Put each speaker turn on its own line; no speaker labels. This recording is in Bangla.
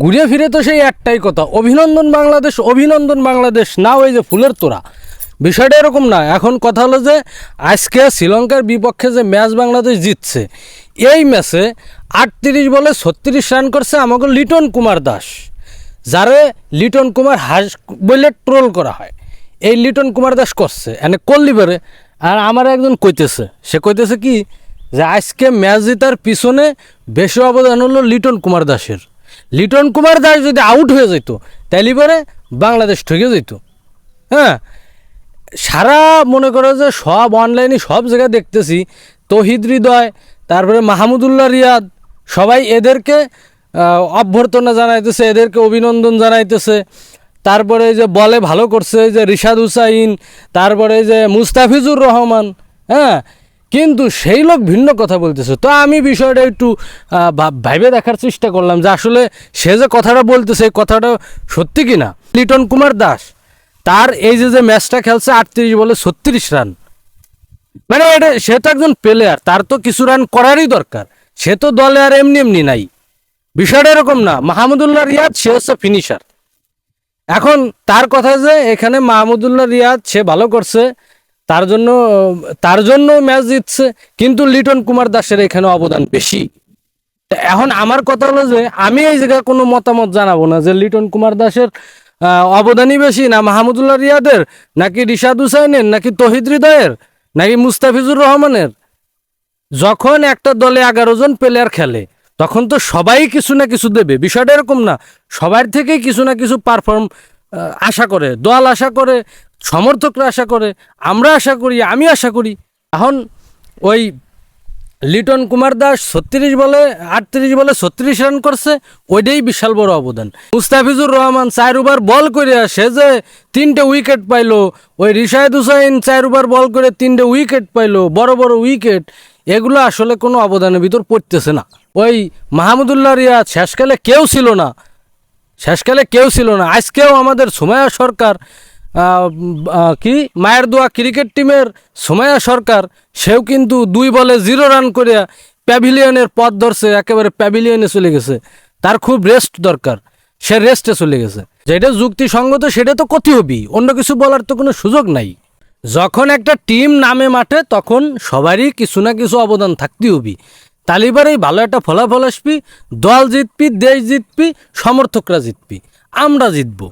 ঘুরে ফিরে তো সেই একটাই কথা। অভিনন্দন বাংলাদেশ অভিনন্দন বাংলাদেশ। না ওই যে ফুলের তোড়া। বিষয়টা এরকম না। এখন কথা হলো যে, আজকে শ্রীলঙ্কার বিপক্ষে যে ম্যাচ বাংলাদেশ জিতছে, এই ম্যাচে আটত্রিশ বলে ছত্রিশ রান করছে আমাকে লিটন কুমার দাস, যারে লিটন কুমার হাস বলে ট্রোল করা হয়। এই লিটন কুমার দাস করছে। এনে করলি পারে আর আমার একজন কইতেছে, সে কইতেছে কি, যে আজকে ম্যাচ জেতার পিছনে বেশি অবদান হলো লিটন কুমার দাসের। লিটন কুমার দাস যদি আউট হয়ে যেত, তাইলে পরে বাংলাদেশ ঠকে যেত। হ্যাঁ? সারা মনে করো যে সব অনলাইনে সব জায়গায় দেখতেছি, তহিদ হৃদয়, তারপরে মাহমুদুল্লাহ রিয়াদ, সবাই এদেরকে অভ্যর্থনা জানাইতেছে, এদেরকে অভিনন্দন জানাইতেছে। তারপরে যে বলে ভালো করছে যে রিশাদ হুসাইন, তারপরে যে মুস্তাফিজুর রহমান হ্যাঁ? কিন্তু সেই লোক ভিন্ন কথা বলতেছে। তো আমি বিষয়টা একটু ভাইবে দেখার চেষ্টা করলাম যে আসলে সে যে কথাটা বলতেছে, এই কথাটা সত্যি কি না? লিটন কুমার দাস, তার এই যে যে ম্যাচটা খেলছে আটত্রিশ বলে ছত্রিশ রান। মানে এটা, সে তো একজন প্লেয়ার তার তো কিছু রান করারই দরকার। সে তো দলে আর এমনি এমনি নাই। বিষয়টা এরকম না, মাহমুদুল্লাহ রিয়াদ, সে হচ্ছে ফিনিশার এখন তার কথা যে এখানে মাহমুদুল্লাহ রিয়াদ, সে ভালো করছে তার জন্য তার জন্য ম্যাচ জিতছে, কিন্তু লিটন কুমার দাসের এখানে অবদান বেশি। এখন আমার কথা হলো যে, আমি এই জায়গায় কোনো মতামত জানাব না যে লিটন কুমার দাসের অবদানই বেশি, না মাহমুদুল্লাহ রিয়াদের, নাকি রিশাদ হুসাইনের, নাকি তহিদ হৃদয়ের, নাকি মুস্তাফিজুর রহমানের। যখন একটা দলে এগারো জন প্লেয়ার খেলে, তখন তো সবাই কিছু না কিছু দেবে। বিষয়টা এরকম না, সবার থেকেই কিছু না কিছু পারফর্ম আশা করে, দল আশা করে সমর্থকরা আশা করে, আমরা আশা করি, আমি আশা করি। এখন ওই লিটন কুমার দাস ছত্রিশ বলে, আটত্রিশ বলে ছত্রিশ রান করছে, ওইটাই বিশাল বড় অবদান। মুস্তাফিজুর রহমান চার ওভার বল করে সে যে, তিনটে উইকেট পাইলো। ওই রিশায়দ হুসাইন চার ওভার বল করে তিনটে উইকেট পাইলো, বড় বড় উইকেট এগুলো আসলে কোনো অবদানের ভিতর পড়তেছে না। ওই মাহমুদুল্লাহ রিয়াদ শেষকালে কেউ ছিল না। শেষকালে কেউ ছিল না। আজকেও আমাদের সুমায়া সরকার কি? মায়ের দোয়া ক্রিকেট টিমের সুমায়া সরকার, সেও কিন্তু দুই বলে জিরো রান করে প্যাভিলিয়নের পথ ধরছে, একেবারে প্যাভিলিয়নে চলে গেছে। তার খুব রেস্ট দরকার, সে রেস্টে চলে গেছে। যেটা যুক্তিসঙ্গত, সেটা তো ক্ষতি হবি, অন্য কিছু বলার তো কোনো সুযোগ নাই। যখন একটা টিম নামে মাঠে, তখন সবারই কিছু না কিছু অবদান থাকতে হবি। তালিবারেই ভালো একটা ফলাফল আসবি, দল জিতবি, দেশ জিতবি, সমর্থকরা জিতবি, আমরা জিতবো।